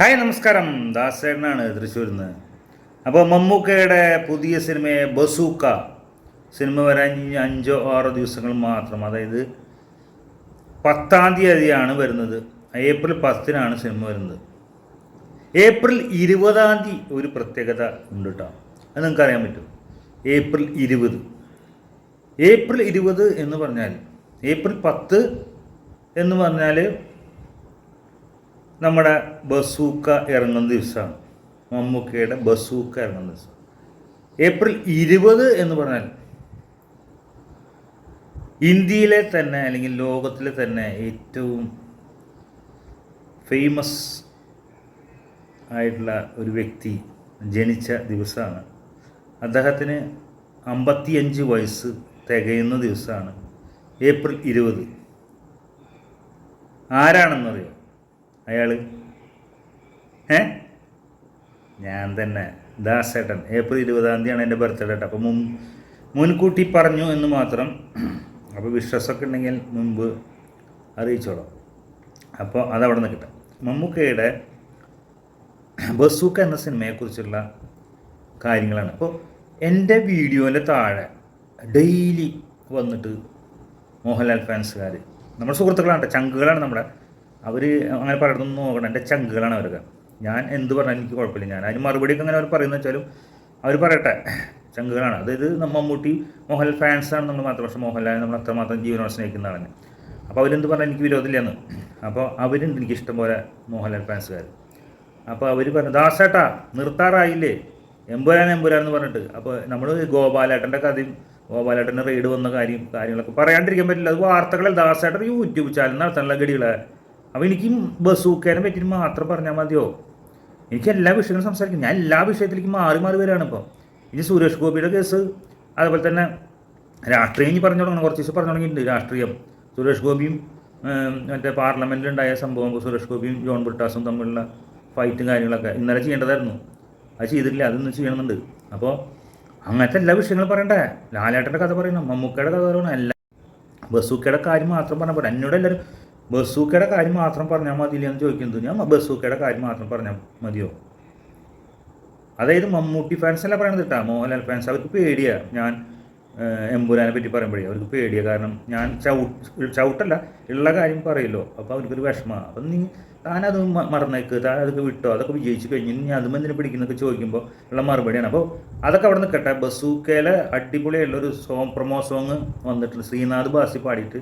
Hi നമസ്കാരം. ദാസേട്ടനാണ് തൃശ്ശൂരിൽ നിന്ന് അപ്പോൾ മമ്മൂക്കയുടെ പുതിയ സിനിമയെ ബസൂക്ക സിനിമ വരാൻ അഞ്ചോ ആറോ ദിവസങ്ങൾ മാത്രം. അതായത് പത്താം തീയതിയാണ് വരുന്നത്. ഏപ്രിൽ പത്തിനാണ് സിനിമ വരുന്നത്. ഏപ്രിൽ ഇരുപതാം തീയതി ഒരു പ്രത്യേകത ഉണ്ട് കേട്ടോ. അത് നിങ്ങൾക്ക് അറിയാൻ പറ്റും. ഏപ്രിൽ ഇരുപത്. ഏപ്രിൽ ഇരുപത് എന്ന് പറഞ്ഞാൽ ഏപ്രിൽ പത്ത് എന്ന് പറഞ്ഞാൽ നമ്മുടെ ബസൂക്ക ഇറങ്ങുന്ന ദിവസമാണ്. മമ്മൂക്കയുടെ ബസൂക്ക ഇറങ്ങുന്ന ദിവസം. ഏപ്രിൽ ഇരുപത് എന്ന് പറഞ്ഞാൽ ഇന്ത്യയിലെ തന്നെ അല്ലെങ്കിൽ ലോകത്തിലെ തന്നെ ഏറ്റവും ഫേമസ് ആയിട്ടുള്ള ഒരു വ്യക്തി ജനിച്ച ദിവസമാണ്. അദ്ദേഹത്തിന് അമ്പത്തിയഞ്ച് വയസ്സ് തികയുന്ന ദിവസമാണ്. ഏപ്രിൽ ഇരുപത്. ആരാണെന്നറിയോ? അയാൾ ഏ? ഞാൻ തന്നെ. ദാസേട്ടൻ ഏപ്രിൽ ഇരുപതാം തീയതിയാണ് എന്റെ ബർത്ത്ഡേ കേട്ടോ അപ്പോൾ മുൻ മുൻകൂട്ടി പറഞ്ഞു എന്ന് മാത്രം. അപ്പോൾ വിശ്വാസമൊക്കെ ഉണ്ടെങ്കിൽ മുമ്പ് അറിയിച്ചോളാം. അപ്പോൾ അതവിടെ നിൽക്കട്ടെ മമ്മൂക്കയുടെ ബസൂക്ക എന്ന സിനിമയെക്കുറിച്ചുള്ള കാര്യങ്ങളാണ്. അപ്പോൾ എന്റെ വീഡിയോന്റെ താഴെ ഡെയിലി വന്നിട്ട് മോഹൻലാൽ ഫാൻസുകാർ നമ്മുടെ സുഹൃത്തുക്കളാണ് ചങ്കുകളാണ് നമ്മുടെ അവർ അങ്ങനെ പറയുന്നൊന്നും നോക്കണം എന്റെ ചങ്കുകളാണ് അവരൊക്കെ. ഞാൻ എന്ത് പറഞ്ഞാൽ എനിക്ക് കുഴപ്പമില്ല. ഞാൻ അതിന് മറുപടിയൊക്കെ അങ്ങനെ അവർ പറയുന്നത് വെച്ചാലും അവർ പറയട്ടെ. ചങ്കുകളാണ്. അതായത് മമ്മൂട്ടി മോഹൻലാൽ ഫാൻസാണ് നമ്മൾ മാത്രം. പക്ഷേ മോഹൻലാൽ നമ്മൾ അത്രമാത്രം ജീവനോട് സ്നേഹിക്കുന്നതാണ് അപ്പോൾ അവരെന്ത് പറഞ്ഞാൽ എനിക്ക് വിരോധമില്ലെന്ന്. അപ്പോൾ അവരുണ്ട് എനിക്ക് ഇഷ്ടം പോലെ മോഹൻലാൽ ഫാൻസുകാർ അപ്പോൾ അവർ പറഞ്ഞു ദാസേട്ടാ നിർത്താറായില്ലേ? എമ്പുരാൻ എമ്പുരാൻ എന്ന് പറഞ്ഞിട്ട്. അപ്പോൾ നമ്മൾ ഗോപാലേട്ടന്റെ കഥയും ഗോപാലേട്ടന്റെ റെയ്ഡ് വന്ന കാര്യം കാര്യങ്ങളൊക്കെ പറയാണ്ടിരിക്കാൻ പറ്റില്ല. അത് വാർത്തകളിൽ ദാസേട്ടൻ യൂട്യൂബ് ചാനൽ നടത്താനുള്ള ഗടികളെ. അപ്പോൾ എനിക്ക് ബസൂക്കേനെ പറ്റിയിട്ട് മാത്രം പറഞ്ഞാൽ മതിയോ? എനിക്ക് എല്ലാ വിഷയങ്ങളും സംസാരിക്കും. ഞാൻ എല്ലാ വിഷയത്തിലേക്ക് മാറി മാറി വരികയാണ് ഇപ്പോൾ ഇനി സുരേഷ് ഗോപിയുടെ കേസ്. അതുപോലെ തന്നെ രാഷ്ട്രീയം ഇനി പറഞ്ഞു തുടങ്ങണം. കുറച്ച് ദിവസം പറഞ്ഞു തുടങ്ങിയിട്ടുണ്ട് രാഷ്ട്രീയം. സുരേഷ് ഗോപിയും മറ്റേ പാർലമെന്റിലുണ്ടായ സംഭവം സുരേഷ് ഗോപിയും ജോൺ ബ്രിട്ടാസും തമ്മിലുള്ള ഫൈറ്റും കാര്യങ്ങളൊക്കെ ഇന്നലെ ചെയ്യേണ്ടതായിരുന്നു. അത് ചെയ്തിട്ടില്ല. അതൊന്നും ചെയ്യണമെന്നുണ്ട്. അപ്പോൾ അങ്ങനത്തെ എല്ലാ വിഷയങ്ങളും പറയണ്ടേ? ലാലേട്ടന്റെ കഥ പറയണം. മമ്മൂക്കയുടെ കഥ പറയണം. എല്ലാ ബസൂക്കയുടെ കാര്യം മാത്രം പറഞ്ഞാൽ പോരാ. എന്നോട് എല്ലാവരും ബസൂക്കയുടെ കാര്യം മാത്രം പറഞ്ഞാൽ മതിയില്ല എന്ന് ചോദിക്കുന്നത്. ഞാൻ ബസൂക്കയുടെ കാര്യം മാത്രം പറഞ്ഞാൽ മതിയോ? അതായത് മമ്മൂട്ടി ഫാൻസ് അല്ല പറയണത് കേട്ടോ മോഹൻലാൽ ഫാൻസ്. അവർക്ക് പേടിയാ. ഞാൻ എമ്പുരാനെ പറ്റി പറയുമ്പോഴേ അവർക്ക് പേടിയാ. കാരണം ഞാൻ ചവിട്ട് ചവിട്ടല്ല ഉള്ള കാര്യം പറയുമല്ലോ അപ്പോൾ അവർക്കൊരു വിഷമമാണ് അപ്പം നീ താനത് മറന്നേക്ക്. താൻ അതൊക്കെ വിട്ടോ? അതൊക്കെ വിജയിച്ചു കഴിഞ്ഞ് നീ അതും എന്തിനെ പിടിക്കുന്നൊക്കെ ചോദിക്കുമ്പോൾ ഉള്ള മറുപടിയാണ്. അപ്പോൾ അതൊക്കെ അവിടെ നിൽക്കട്ടെ ബസൂക്കയിലെ അടിപൊളിയായിട്ടുള്ളൊരു സോങ് പ്രൊമോ സോങ് വന്നിട്ടുണ്ട്. ശ്രീനാഥ് ബാസി പാടിയിട്ട്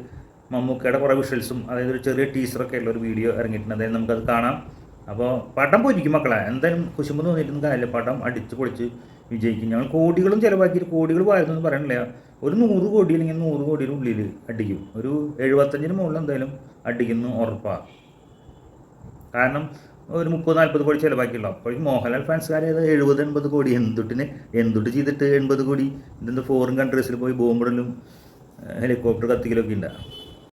മമ്മൂക്കയുടെ കുറേ വിഷ്വൽസും അതായത് ഒരു ചെറിയ ടീച്ചറൊക്കെ ഉള്ള ഒരു വീഡിയോ ഇറങ്ങിയിട്ടുണ്ട്. അതായത് നമുക്കത് കാണാം. അപ്പോൾ പടം പൊരിക്കും മക്കളെ. എന്തായാലും കുശുമ്പ് തോന്നിയിട്ടൊന്നും കാര്യമില്ല. പടം അടിച്ച് പൊളിച്ച് വിജയിക്കും. ഞങ്ങൾ കോടികളും ചിലവാക്കിയിട്ട് കോടികൾ വാരുന്നൊന്നും പറയണില്ല. ഒരു നൂറ് കോടി അല്ലെങ്കിൽ നൂറ് കോടിയുടെ ഉള്ളിൽ അടിക്കും. ഒരു എഴുപത്തഞ്ചിന് മുകളിൽ എന്തായാലും അടിക്കുന്നു ഉറപ്പാണ് കാരണം ഒരു മുപ്പത് നാൽപ്പത് കോടി ചിലവാക്കിയുള്ളൂ അപ്പോഴേക്കും മോഹൻലാൽ ഫാൻസുകാരെ എഴുപത് എൺപത് കോടി. എന്തുട്ടിന്? എന്തുട്ട് ചെയ്തിട്ട് എൺപത് കോടി? ഇതെന്ത് ഫോറിൻ കൺട്രീസിൽ പോയി ബോംബിടലും ഹെലികോപ്റ്റർ കത്തിക്കലൊക്കെ ഉണ്ട്